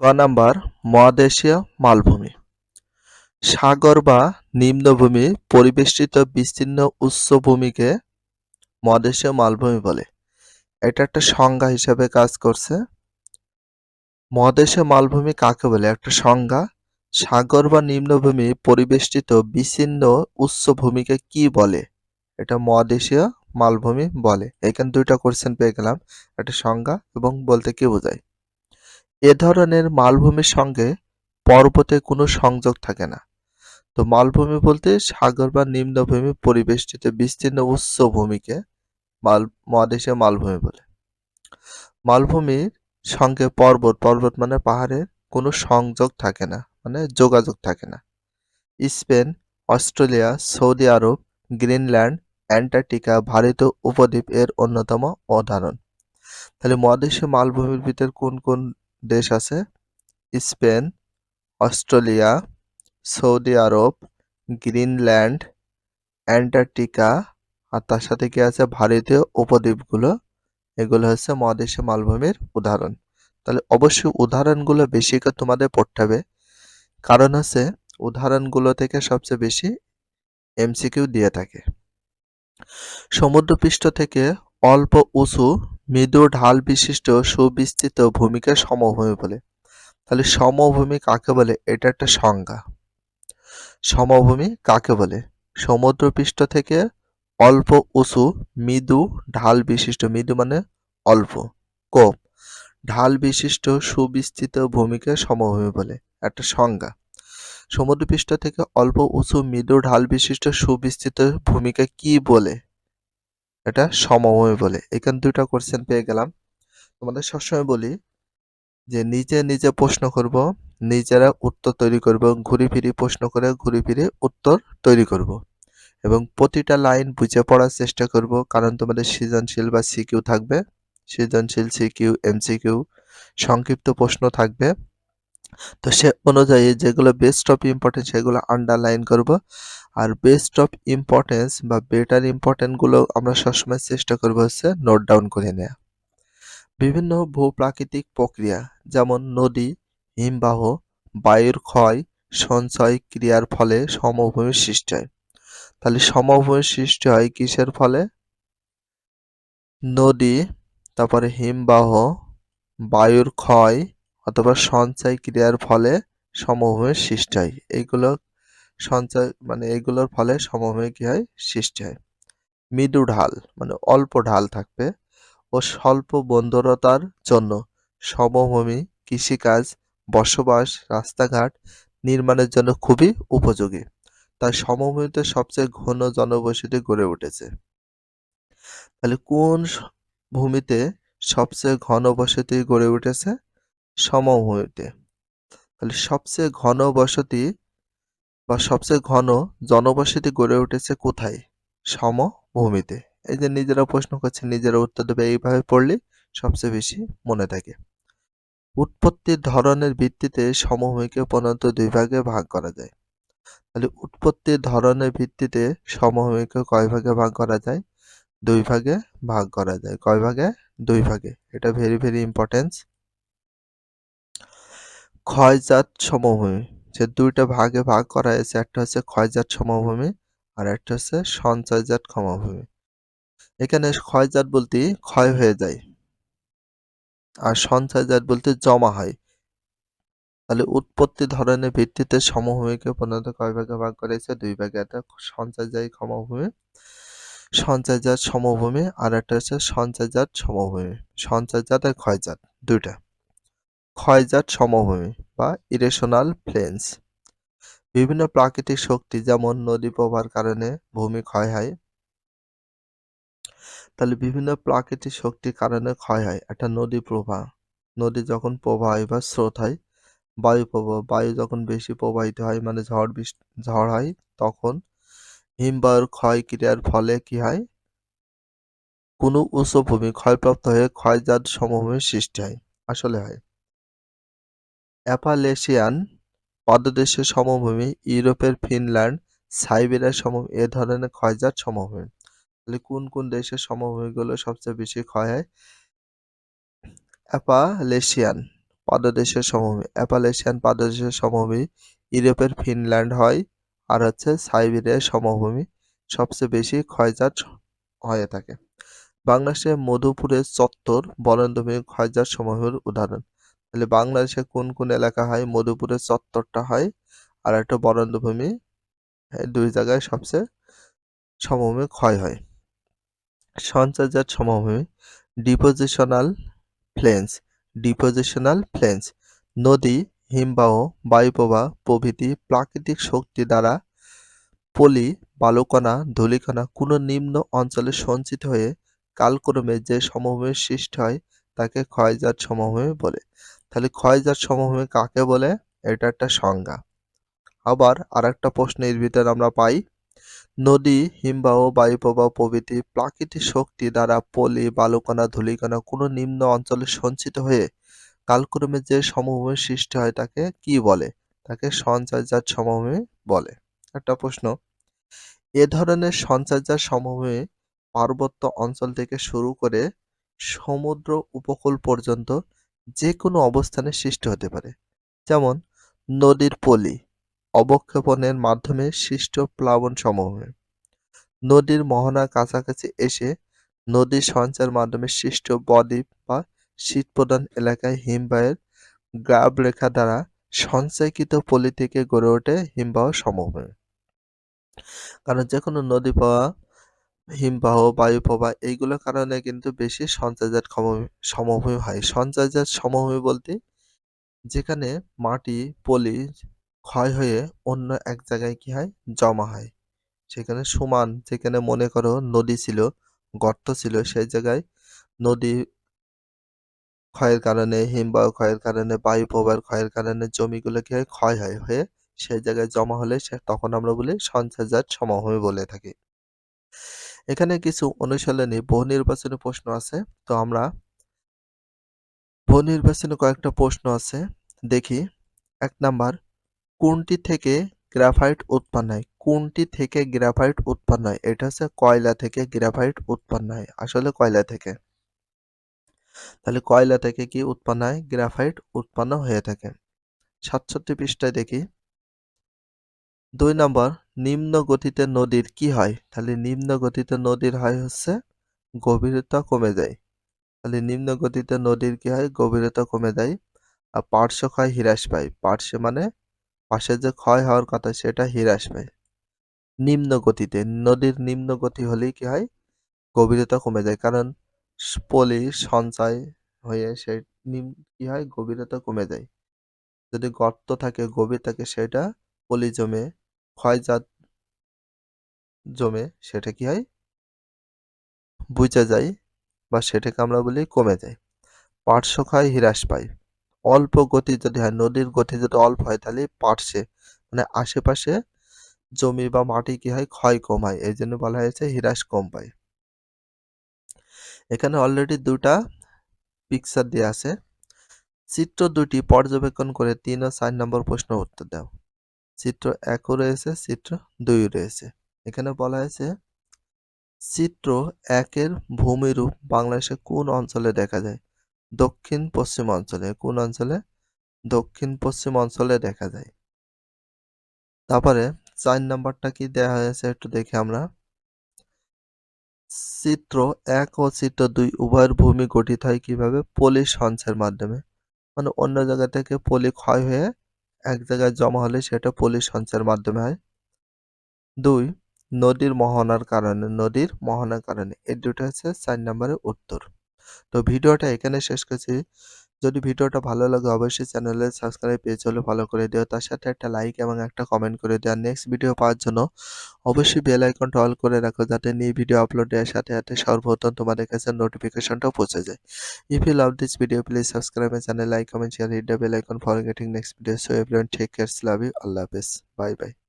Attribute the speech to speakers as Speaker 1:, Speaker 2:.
Speaker 1: গ নাম্বার, মহাদেশীয় মালভূমি। সাগর বা নিম্নভূমি পরিবেষ্টিত বিস্তীর্ণ উচ্চভূমিকে মহাদেশীয় মালভূমি বলে। এটা একটা সংজ্ঞা হিসাবে কাজ করছে। মহাদেশীয় মালভূমি কাকে বলে? একটা সংজ্ঞা, সাগর বা নিম্নভূমি পরিবেষ্টিত বিচ্ছিন্ন উচ্চভূমিকে কি বলে? এটা মহাদেশীয় মালভূমি বলে। এখানে দুইটা কোশ্চেন পেয়ে গেলাম। একটা সংজ্ঞা এবং বলতে কি বোঝায়? এ ধরনের মালভূমির সঙ্গে পর্বতে কোনো সংযোগ থাকে না। তো মালভূমি বলতে সাগর বা নিম্নভূমি পরিবেষ্টিত বিস্তীর্ণ উচ্চ ভূমিকে মাল মহাদেশে মালভূমি বলে। মালভূমির সঙ্গে পর্বত পর্বত মানে পাহাড়ের কোনো সংযোগ থাকে না মানে যোগাযোগ থাকে না। Spain, Australia, Saudi Arab, Greenland, Antarctica, ভারতীয় উপদ্বীপ এর অন্যতম উদাহরণ তাহলে মহাদেশীয় মালভূমির ভিতর কোন কোন দেশ আছে। Spain, Australia, Saudi Arab, Greenland, Antarctica. আর তার সাথে কি আছে? ভারতীয় উপদ্বীপগুলো। এগুলো হচ্ছে মহাদেশীয় মালভূমির উদাহরণ। তাহলে অবশ্যই উদাহরণগুলো বেশি করে তোমাদের পড়তে হবে। কারণ হচ্ছে উদাহরণগুলো থেকে সবচেয়ে বেশি এমসিকিউ দিয়ে থাকে। সমুদ্রপৃষ্ঠ থেকে অল্প উঁচু মৃদু ঢাল বিশিষ্ট সুবিস্তৃত ভূমিকে সমভূমি বলে। তাহলে সমভূমি কাকে বলে? এটা একটা সংজ্ঞা। সমভূমি কাকে বলে? সমুদ্রপৃষ্ঠ থেকে অল্প, উঁচু, মৃদু, ঢাল বিশিষ্ট, মৃদু মানে অল্প, কম। ঢাল বিশিষ্ট সুবিস্তৃত ভূমিকে সমভূমি বলে, একটা সংজ্ঞা। সমুদ্রপৃষ্ঠ থেকে অল্প, উঁচু, মৃদু, ঢাল বিশিষ্ট সুবিস্তৃত ভূমিকা কি বলে? এটা সমভূমি বলে। এখানে দুইটা কোশ্চেন পেয়ে গেলাম। তোমাদের সবসময় বলি যে নিজে নিজে প্রশ্ন করব, নিজেরা উত্তর তৈরি করব, ঘুরি ফিরি প্রশ্ন করে ঘুরি ফিরে উত্তর তৈরি করব এবং প্রতিটা লাইন বুঝে পড়ার চেষ্টা করব, কারণ তোমাদের সৃজনশীল বা সিকিউ থাকবে, সৃজনশীল সিকিউ এমসিকিউ সংক্ষিপ্ত প্রশ্ন থাকবে। তো সে অনুযায়ী যেগুলো বেস্ট অফ ইম্পর্টেন্স সেগুলো আন্ডারলাইন করব। আর বেস্ট অফ ইম্পর্টেন্স বা বেটার ইম্পর্টেন্টগুলো আমরা সবসময় চেষ্টা করব হচ্ছে নোট ডাউন করে নেওয়া বিভিন্ন ভূপ্রাকৃতিক প্রক্রিয়া যেমন নদী, হিমবাহ, বায়ুর ক্ষয়, সঞ্চয় ক্রিয়ার ফলে সমভূমির সৃষ্টি হয়। তাহলে সমভূমির সৃষ্টি হয় কিসের ফলে? নদী, তারপরে হিমবাহ, বায়ুর ক্ষয় অথবা সঞ্চয় ক্রিয়ার ফলে সমভূমির সৃষ্টি হয়। এইগুলো সঞ্চয় মানে এইগুলোর ফলে সমভূমি কি হয়? সৃষ্টি হয়। মৃদু ঢাল মানে অল্প ঢাল থাকবে ও স্বল্প বন্দরতার জন্য সমভূমি, কৃষিকাজ, বসবাস, রাস্তাঘাট নির্মাণের জন্য খুবই উপযোগী। তাই সমভূমিতে সবচেয়ে ঘন জনবসতি গড়ে উঠেছে। তাহলে কোন ভূমিতে সবচেয়ে ঘন বসতি গড়ে উঠেছে? সমভূমিতে তাহলে সবচেয়ে ঘন বসতি বা সবচেয়ে ঘন জনবসতি গড়ে উঠেছে কোথায়? সমভূমিতে। এই যে নিজেরা প্রশ্ন করছে, নিজেরা উত্তর দেবে, এইভাবে পড়লে সবচেয়ে বেশি মনে থাকে। উৎপত্তির ধরনের ভিত্তিতে সমভূমিকে প্রধানত দুই ভাগে ভাগ করা যায়। তাহলে উৎপত্তির ধরনের ভিত্তিতে সমভূমিকে কয় ভাগে ভাগ করা যায়? দুই ভাগে ভাগ করা যায়। কয় ভাগে? দুই ভাগে। এটা ভেরি ভেরি ইম্পর্টেন্স ক্ষয়জাত সমভূমি যে দুইটা ভাগে ভাগ করা হয়েছে, একটা হচ্ছে ক্ষয়জাত সমভূমি আর একটা হচ্ছে সঞ্চয়জাত সমভূমি এখানে ক্ষয়জাত বলতে ক্ষয় হয়ে যায় আর সঞ্চয়জাত বলতে জমা হয়। তাহলে উৎপত্তি ধরনের ভিত্তিতে সমভূমিকে প্রধানত কয় ভাগে ভাগ করেছে দুই ভাগে, একটা সঞ্চয়জাত সমভূমি সঞ্চয়জাত সমভূমি আর একটা হচ্ছে সঞ্চয়জাত সমভূমি সঞ্চয়জাত আর ক্ষয়জাত, দুইটা। ক্ষয়জাত সমভূমি বা ইরেশনাল প্লেন্স বিভিন্ন প্রাকৃতিক শক্তি যেমন নদী প্রবাহের কারণে ভূমি ক্ষয় হয়, তাহলে বিভিন্ন প্রাকৃতিক শক্তির কারণে ক্ষয় হয় একটা নদী প্রবাহ। নদী যখন প্রবাহ বা স্রোত হয়, বায়ু প্রবাহ, বায়ু যখন বেশি প্রবাহিত হয় মানে ঝড় বৃষ্টি, ঝড় হয়, তখন হিমবায়ুর ক্ষয় ক্রিয়ার ফলে কি হয়? কোনো উঁচু ভূমি ক্ষয়প্রাপ্ত হয়ে ক্ষয়জাত সমভূমির সৃষ্টি হয়, আসলে হয়। অ্যাপালেশিয়ান পাদদেশের সমভূমি, ইউরোপের ফিনল্যান্ড, সাইবেরিয়ার সমভূমি, এ ধরনের ক্ষয়জাত সমভূমি। তাহলে কোন কোন দেশের সমভূমিগুলো সবচেয়ে বেশি ক্ষয় হয়? অ্যাপালেশিয়ান পাদদেশের সমভূমি অ্যাপালেশিয়ান পাদদেশের সমভূমি, ইউরোপের ফিনল্যান্ড হয় আর হচ্ছে সাইবেরিয়ার সমভূমি সবচেয়ে বেশি ক্ষয়জাত হয়ে থাকে। বাংলাদেশে মধুপুরের চত্বর বরেন্দ্রভূমি ক্ষয়জাত সমভূমির উদাহরণ। তাহলে বাংলাদেশে কোন কোন এলাকা হয়? মধুপুরের চত্বরটা হয় আর একটা বরেন্দ্রভূমি দুই জায়গায় সবচেয়ে সমভূমি ক্ষয় হয়। সঞ্চয়জাত সমভূমি ডিপোজিশনাল প্লেন্স ডিপোজিশনাল প্লেন্স নদী, হিমবাহ, বায়ুপ্রবাহ প্রভৃতি প্রাকৃতিক শক্তি দ্বারা পলি, বালুকণা, ধূলিকণা কোনো নিম্ন অঞ্চলে সঞ্চিত হয়ে কালক্রমে যে সমভূমির সৃষ্টি হয় তাকে ক্ষয়জাত সমভূমি বলে। তাহলে ক্ষয়জাত সমভূমি কাকে বলে? এটা একটা সংজ্ঞা। আবার আর একটা প্রশ্নের ভিতরে আমরা পাই, নদী, হিমবাহ, বায়ুপ্রবাহ প্রভৃতি প্রাকৃতিক শক্তি দ্বারা পলি, বালুকণা, ধূলিকণা কোনো নিম্ন অঞ্চলে সঞ্চিত হয়ে কালক্রমে যে সমভূমির সৃষ্টি হয় তাকে কি বলে? তাকে সঞ্চয়জাত সমভূমি বলে। একটা প্রশ্ন, এ ধরনের সঞ্চয়জাত সমভূমি পার্বত্য অঞ্চল থেকে শুরু করে সমুদ্র উপকূল পর্যন্ত যে কোনো অবস্থানে সৃষ্টি হতে পারে। যেমন, নদীর পলি অবক্ষেপণের মাধ্যমে সৃষ্ট প্লাবন সমভূমি নদীর মোহনার কাছাকাছি এসে নদীর সঞ্চার মাধ্যমে সৃষ্ট বদ্বীপ বা শীতপ্রধান এলাকায় হিমবাহের গ্রাব রেখা দ্বারা সঞ্চয়কৃত পলি থেকে গড়ে ওঠে হিমবাহ সমভূমি কারণ যে কোনো নদী পাওয়া হিমবাহ বায়ু প্রবাহ, এইগুলোর কারণে কিন্তু বেশি সঞ্চয়জাত সমভূমি হয়। সঞ্চয়জাত সমভূমি বলতে যেখানে মাটি, পলি ক্ষয় হয়ে অন্য এক জায়গায় কি হয়? জমা হয়। সেখানে সমান, যেখানে মনে করো নদী ছিল, গর্ত ছিল, সেই জায়গায় নদী ক্ষয়ের কারণে হিমবাহ ক্ষয়ের কারণে, বায়ু প্রবাহের ক্ষয়ের কারণে জমিগুলো কি হয়? ক্ষয় হয়, হয়ে সেই জায়গায় জমা হলে সে, তখন আমরা বলি সঞ্চয়জাত সমভূমি বলে থাকি। এখানে কিছু অনুশীলনী বহু নির্বাচনী প্রশ্ন আছে। তো আমরা বহু নির্বাচনী কয়েকটা প্রশ্ন আছে। দেখি। এক নাম্বার, কোনটি থেকে গ্রাফাইট উৎপন্ন হয়? কোনটি থেকে গ্রাফাইট উৎপন্ন হয়? এটা হচ্ছে কয়লা থেকে গ্রাফাইট উৎপন্ন হয়। আসলে কয়লা থেকে। তাহলে কয়লা থেকে কি উৎপন্ন হয়? গ্রাফাইট উৎপন্ন হয়ে থাকে। সাতষট্টি পৃষ্ঠায় দেখি। দুই নম্বর নিম্ন গতিতে নদীর কি হয়? তাহলে নিম্ন গতিতে নদীর হয় হচ্ছে গভীরতা কমে যায়। তাহলে নিম্ন গতিতে নদীর কি হয়? গভীরতা কমে যায়। আর পার্শ্ব ক্ষয় হ্রাস পায়। পার্শ্ব মানে পাশে যে ক্ষয় হওয়ার কথা, সেটা হ্রাস পায়। নিম্ন গতিতে নদীর নিম্ন গতি হলেই কি হয়? গভীরতা কমে যায়। কারণ পলি সঞ্চয় হয়ে সে কি হয়? গভীরতা কমে যায়। যদি গর্ত থাকে, গভীর থাকে, সেটা পলি জমে ক্ষয়জাত জমে সেটা কি হয়? বুঝা যায় বা সেটাকে আমরা বলি কমে যায়। পার্শ্বক্ষয় হ্রাস পায়। অল্প গতি যদি হয়, নদীর গতি যদি অল্প হয়, তাহলে পার্শ্বে মানে আশেপাশে জমি বা মাটি কি হয়? ক্ষয় কম হয়। এই জন্য বলা হয়েছে হ্রাস কম পায়। এখানে অলরেডি দুটা পিকচার দেওয়া আছে। চিত্র দুটি পর্যবেক্ষণ করে তিন ও চার নম্বর প্রশ্ন উত্তর দাও। চিত্র একও রয়েছে, চিত্র দুই রয়েছে। এখানে বলা হয়েছে, চিত্র একের ভূমিরূপ বাংলাদেশে কোন অঞ্চলে দেখা যায়? দক্ষিণ, পশ্চিম অঞ্চলে। কোন অঞ্চলে? দক্ষিণ, পশ্চিম অঞ্চলে দেখা যায়। তারপরে চার নাম্বারটা কি দেয়া হয়েছে একটু দেখি আমরা। চিত্র এক ও চিত্র দুই উভয়ের ভূমি গঠিত হয় কীভাবে? পলি সঞ্চয়ের মাধ্যমে। মানে অন্য জায়গা থেকে পলি ক্ষয় হয়ে এক জায়গায় জমা হলে সেটা পলি সঞ্চয়ের মাধ্যমে হয়। দুই, নদীর মোহনার কারণে, নদীর মোহনার কারণে। এই দুটো হচ্ছে চার নম্বরের উত্তর। তো ভিডিওটা এখানে শেষ করছি। যদি ভিডিওটা ভালো লাগে অবশ্যই চ্যানেলে সাবস্ক্রাইব পেজ হলে ফলো করে দিও। তার সাথে একটা লাইক এবং একটা কমেন্ট করে দিও। আর নেক্সট ভিডিও পাওয়ার জন্য অবশ্যই বেল আইকনটা অল করে রাখো যাতে নিয়ে ভিডিও আপলোড দেওয়ার সাথে সাথে সর্বপ্রথম তোমাদের কাছে নোটিফিকেশনটাও পৌঁছে যায়। If you love this video please subscribe channel like comment share hit the bell icon for getting next video so everyone take care love you আল্লাহ হাফেজ বাই বাই